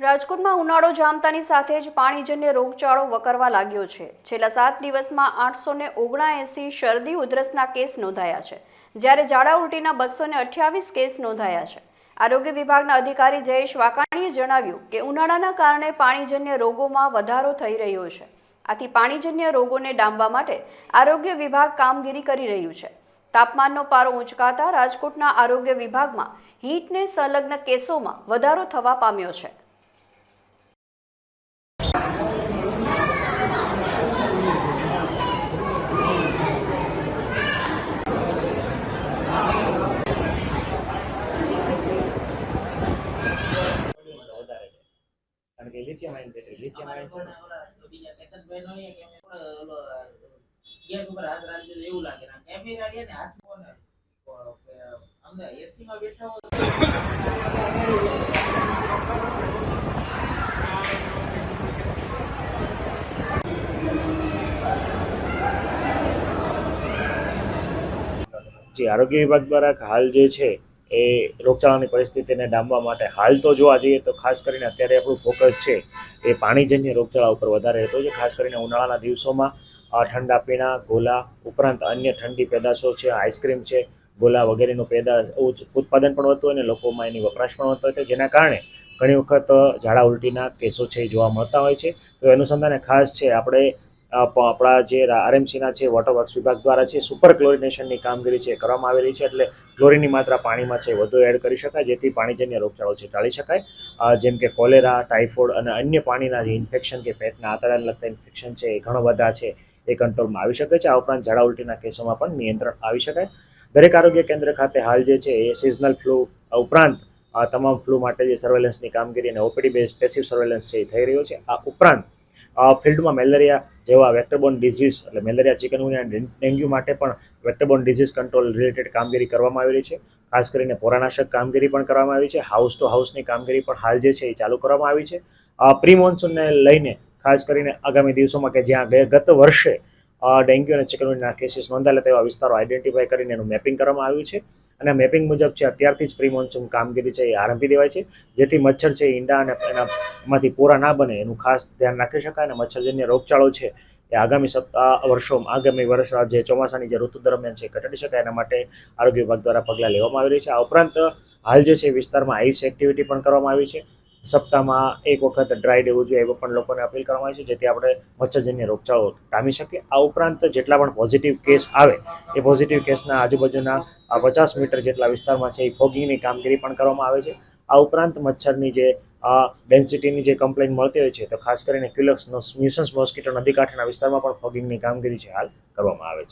રાજકોટમાં ઉનાળો જામતાની સાથે જ પાણીજન્ય રોગચાળો વકરવા લાગ્યો છે. છેલ્લા સાત દિવસમાં આઠસો ને ઓગણાએંસી શરદી ઉધરસના કેસ નોંધાયા છે, જ્યારે ઝાડા ઉલટીના બસો ને અઠ્યાવીસ કેસ નોંધાયા છે. આરોગ્ય વિભાગના અધિકારી જયેશ વાકાણીએ જણાવ્યું કે ઉનાળાના કારણે પાણીજન્ય રોગોમાં વધારો થઈ રહ્યો છે. આથી પાણીજન્ય રોગોને ડામવા માટે આરોગ્ય વિભાગ કામગીરી કરી રહ્યું છે. તાપમાનનો પારો ઊંચકાતા રાજકોટના આરોગ્ય વિભાગમાં હીટને સંલગ્ન કેસોમાં વધારો થવા પામ્યો છે. Lithium ion battery lithium ion છે બીજા કેતનભાઈ નો કે ઓલો ગેસ ઉપર હાથ રાખી એવું લાગે ને. કેફી ગાડી ને હાથ કોને? અમને એસી માં બેઠા જે આરોગ્ય વિભાગ દ્વારા હાલ જે છે એ રોગચાળાની પરિસ્થિતિને ડામવા માટે હાલ તો જોવા જઈએ તો ખાસ કરીને અત્યારે આપણું ફોકસ છે એ પાણીજન્ય રોગચાળા ઉપર વધારે રહેતો છે. ખાસ કરીને ઉનાળાના દિવસોમાં ઠંડા પીણા, ગોલા ઉપરાંત અન્ય ઠંડી પેદાશો છે આઈસ્ક્રીમ છે, ગોલા વગેરેનું પેદા ઉત્પાદન પણ વધતું હોય અને લોકોમાં એની વપરાશ પણ વધતો હોય છે. જેના કારણે ઘણી વખત ઝાડા ઉલટીના કેસો છે જોવા મળતા હોય છે. તો અનુસંધાને ખાસ છે, આપણે આપણા જે આરએમસીના છે વોટર વર્ક્સ વિભાગ દ્વારા છે સુપર ક્લોરિનેશનની કામગીરી છે, કરવામાં આવેલી છે, એટલે ક્લોરિનની માત્રા પાણીમાં છે, વધુ એડ કરી શકાય, જેથી પાણીજન્ય રોગચાળો છે, ટાળી શકાય. જેમ કે કોલેરા ટાઇફોઇડ અને અન્ય પાણીના જે ઇન્ફેક્શન કે પેટના આંતરડાને લગતા ઇન્ફેક્શન છે, એ ઘણો બધા છે, એ કંટ્રોલમાં આવી શકે છે. આ ઉપરાંત ઝાડા ઉલટીના કેસોમાં પણ નિયંત્રણ આવી શકાય. દરેક આરોગ્ય કેન્દ્ર ખાતે હાલ જે છે, એ સિઝનલ ફ્લૂ ઉપરાંત, આ તમામ ફ્લૂ માટે જે સર્વેલન્સની કામગીરી અને ઓપીડી બેઝ પેસિવ સર્વેલન્સ છે, એ થઈ રહ્યો છે. આ ઉપરાંત ફિલ્ડમાં મેલેરિયા જેવા વેક્ટરબોર્ન ડિઝીઝ, એટલે મેલેરિયા ચિકનગુનિયા ડેન્ગ્યુ માટે પણ વેક્ટરબોર્ન ડિઝીઝ કંટ્રોલ રિલેટેડ કામગીરી કરવામાં આવેલી છે. ખાસ કરીને પોરાનાશક કામગીરી પણ કરવામાં આવી છે. હાઉસ ટુ હાઉસની કામગીરી પણ હાલ જે છે એ ચાલુ કરવામાં આવી છે. પ્રી મોન્સૂનને લઈને ખાસ કરીને આગામી દિવસોમાં કે જ્યાં ગત વર્ષે ડેન્ગ્યુ અને ચિકનગુનિયાના કેસીસ નોંધાયેલા તેવા વિસ્તારો આઈડેન્ટિફાઈ કરીને એનું મેપિંગ કરવામાં આવ્યું છે. અને મેપિંગ મુજબ છે, અત્યારથી જ પ્રી મોન્સૂન કામગીરી છે એ આરંભી દેવાય છે. જેથી મચ્છર છે ઈંડા અને એનામાંથી પૂરા ના બને એનું ખાસ ધ્યાન રાખી શકાય અને મચ્છરજન્ય રોગચાળો છે એ આગામી સપ્તાહ વર્ષોમાં, આગામી વર્ષ જે ચોમાસાની જે ઋતુ દરમિયાન છે ઘટાડી શકાય એના માટે આરોગ્ય વિભાગ દ્વારા પગલાં લેવામાં આવી રહી છે. આ ઉપરાંત હાલ જે છે વિસ્તારમાં આઈસ એક્ટિવિટી પણ કરવામાં આવી છે. સપ્તાહમાં એક વખત ડ્રાય ડે ઉજવે એવો પણ લોકોને અપીલ કરવામાં આવી છે, જેથી આપણે મચ્છરજન્ય રોગચાળો ટામી શકીએ. આ ઉપરાંત જેટલા પણ પોઝિટિવ કેસ આવે, એ પોઝિટિવ કેસના આજુબાજુના પચાસ મીટર જેટલા વિસ્તારમાં છે, એ ફોગિંગની કામગીરી પણ કરવામાં આવે છે. આ ઉપરાંત મચ્છરની જે ડેન્સિટીની જે કમ્પ્લેન મળતી હોય છે, તો ખાસ કરીને ક્યુલક્સ મ્યુસન્સ મોસ્કીટો નદી કાંઠાના વિસ્તારમાં પણ ફોગિંગની કામગીરી છે, હાલ કરવામાં આવે છે.